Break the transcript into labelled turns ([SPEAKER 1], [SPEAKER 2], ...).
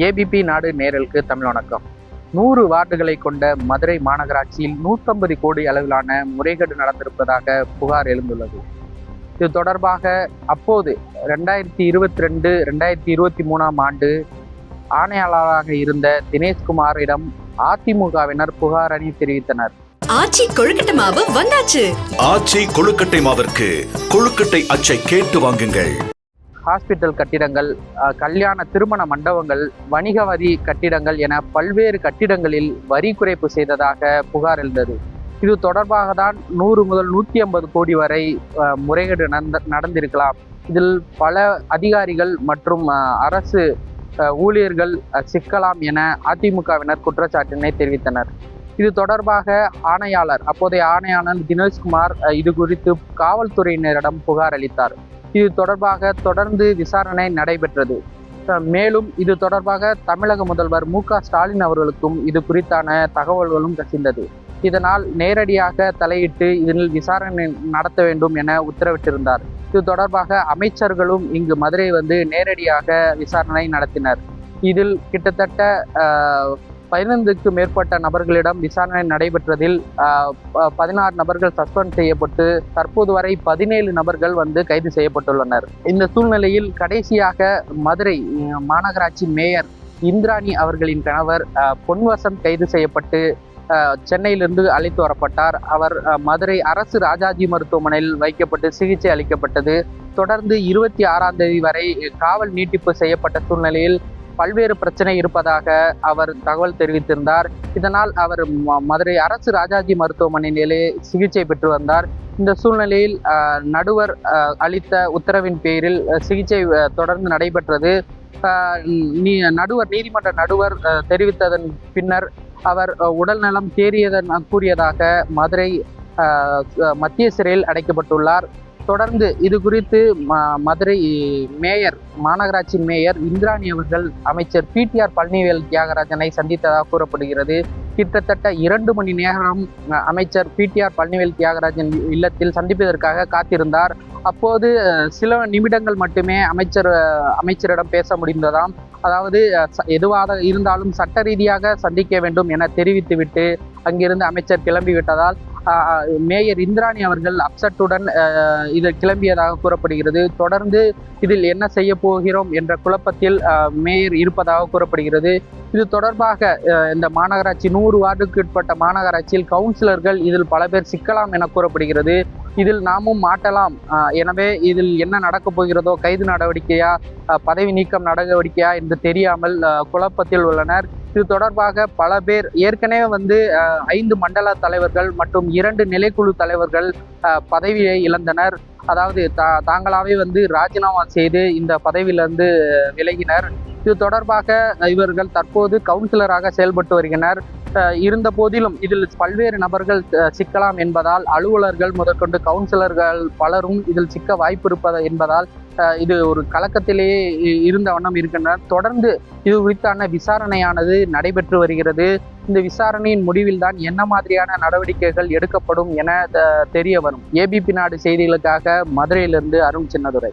[SPEAKER 1] ABP நாடு நேரலுக்கு தமிழ் வணக்கம். நூறு வார்டுகளை கொண்ட மதுரை மாநகராட்சியில் நூற்றம்பது கோடி அளவிலான முறைகேடு நடந்திருப்பதாக புகார் எழுந்துள்ளது. இது தொடர்பாக அப்போது ரெண்டாயிரத்தி இருபத்தி ரெண்டு ரெண்டாயிரத்தி இருபத்தி மூணாம் ஆண்டு ஆணையாளராக இருந்த தினேஷ்குமாரிடம் அதிமுகவினர் புகார் அணி தெரிவித்தனர்.
[SPEAKER 2] ஆச்சி கொழுக்கட்டை மாவு வந்தாச்சு.
[SPEAKER 3] ஆச்சி கொழுக்கட்டை மாவிற்கு கொழுக்கட்டை அச்சை கேட்டு வாங்குங்கள்.
[SPEAKER 1] ஹாஸ்பிட்டல் கட்டிடங்கள் கல்யாண திருமண மண்டபங்கள் வணிக வரி கட்டிடங்கள் என பல்வேறு கட்டிடங்களில் வரி குறைப்பு செய்ததாக புகார் எழுந்தது. இது தொடர்பாக தான் நூறு முதல் நூற்றி ஐம்பது கோடி வரை முறைகேடு நடந்த நடந்திருக்கலாம். இதில் பல அதிகாரிகள் மற்றும் அரசு ஊழியர்கள் சிக்கலாம் என அதிமுகவினர் குற்றச்சாட்டினை தெரிவித்தனர். இது தொடர்பாக ஆணையாளர் அப்போதைய ஆணையாளர் தினேஷ்குமார் இது குறித்து காவல்துறையினரிடம் புகார் அளித்தார். இது தொடர்பாக தொடர்ந்து விசாரணை நடைபெற்றது. மேலும் இது தொடர்பாக தமிழக முதல்வர் மு க ஸ்டாலின் அவர்களுக்கும் இது குறித்தான தகவல்களும் கசிந்தது. இதனால் நேரடியாக தலையிட்டு இதில் விசாரணை நடத்த வேண்டும் என உத்தரவிட்டிருந்தார். இது தொடர்பாக அமைச்சர்களும் இங்கு மதுரை வந்து நேரடியாக விசாரணை நடத்தினர். இதில் கிட்டத்தட்ட பதினைந்துக்கு மேற்பட்ட நபர்களிடம் விசாரணை நடைபெற்றதில் பதினாறு நபர்கள் சஸ்பெண்ட் செய்யப்பட்டு தற்போது வரை பதினேழு நபர்கள் வந்து கைது செய்யப்பட்டுள்ளனர். இந்த சூழ்நிலையில் கடைசியாக மதுரை மாநகராட்சி மேயர் இந்திராணி அவர்களின் கணவர் பொன்வசம் கைது செய்யப்பட்டு சென்னையிலிருந்து அழைத்து வரப்பட்டார். அவர் மதுரை அரசு ராஜாஜி மருத்துவமனையில் வைக்கப்பட்டு சிகிச்சை அளிக்கப்பட்டது. தொடர்ந்து இருபத்தி ஆறாம் தேதி வரை காவல் நீட்டிப்பு செய்யப்பட்ட சூழ்நிலையில் பல்வேறு பிரச்சனை இருப்பதாக அவர் தகவல் தெரிவித்திருந்தார். இதனால் அவர் மதுரை அரசு ராஜாஜி மருத்துவமனையிலே சிகிச்சை பெற்று வந்தார். இந்த சூழ்நிலையில் நடுவர் அளித்த உத்தரவின் பேரில் சிகிச்சை தொடர்ந்து நடைபெற்றது. நீ நடுவர் நீதிமன்ற நடுவர் தெரிவித்ததன் பின்னர் அவர் உடல்நலம் தேறியதன் கூறியதாக மதுரை மத்திய சிறையில் அடைக்கப்பட்டுள்ளார். தொடர்ந்து இது குறித்து ம- மதுரை மேயர் மாநகராட்சி மேயர் இந்திராணி அவர்கள் அமைச்சர் பிடிஆர் பழனிவேல் தியாகராஜனை சந்தித்ததாக கூறப்படுகிறது. கிட்டத்தட்ட இரண்டு மணி நேரம் அமைச்சர் பிடிஆர் பழனிவேல் தியாகராஜன் இல்லத்தில் சந்திப்பதற்காக காத்திருந்தார். அப்போது சில நிமிடங்கள் மட்டுமே அமைச்சர் அமைச்சரிடம் பேச முடிந்ததாம். அதாவது எதுவாக இருந்தாலும் சட்ட ரீதியாக சந்திக்க வேண்டும் என தெரிவித்துவிட்டு அங்கிருந்து அமைச்சர் கிளம்பிவிட்டதால் மேயர் இந்திராணி அவர்கள் அப்செட்டுடன் அஹ், இது கிளம்பியதாக கூறப்படுகிறது. தொடர்ந்து இதில் என்ன செய்ய போகிறோம் என்ற குழப்பத்தில் மேயர் இருப்பதாக கூறப்படுகிறது. இது தொடர்பாக இந்த மாநகராட்சி நூறு வார்டுக்கு உட்பட்ட மாநகராட்சியில் கவுன்சிலர்கள் இதில் பல பேர் சிக்கலாம் என கூறப்படுகிறது. இதில் நாமும் மாட்டலாம். எனவே இதில் என்ன நடக்கப் போகிறதோ கைது நடவடிக்கையா பதவி நீக்கம் நடவடிக்கையா என்று தெரியாமல் குழப்பத்தில் உள்ளனர். இது தொடர்பாக பல பேர் ஏற்கனவே வந்து ஐந்து மண்டல தலைவர்கள் மற்றும் இரண்டு நிலைக்குழு தலைவர்கள் பதவியை இழந்தனர். அதாவது தா தாங்களாவே வந்து ராஜினாமா செய்து இந்த பதவியிலிருந்து விலகினர். இது தொடர்பாக இவர்கள் தற்போது கவுன்சிலராக செயல்பட்டு வருகின்றனர் இருந்த போதிலும் இதில் பல்வேறு நபர்கள் சிக்கலாம் என்பதால் அலுவலர்கள் முதற்கொண்டு கவுன்சிலர்கள் பலரும் இதில் சிக்க வாய்ப்பு இருப்பது என்பதால் இது ஒரு கலக்கத்திலேயே இருந்த வண்ணம் இருக்கின்றனர் தொடர்ந்து இது குறித்தான விசாரணையானது நடைபெற்று வருகிறது. இந்த விசாரணையின் முடிவில் தான் என்ன மாதிரியான நடவடிக்கைகள் எடுக்கப்படும் என தெரிய வரும். ஏபிபி நாடு செய்திகளுக்காக மதுரையிலிருந்து அருண் சின்னதுரை.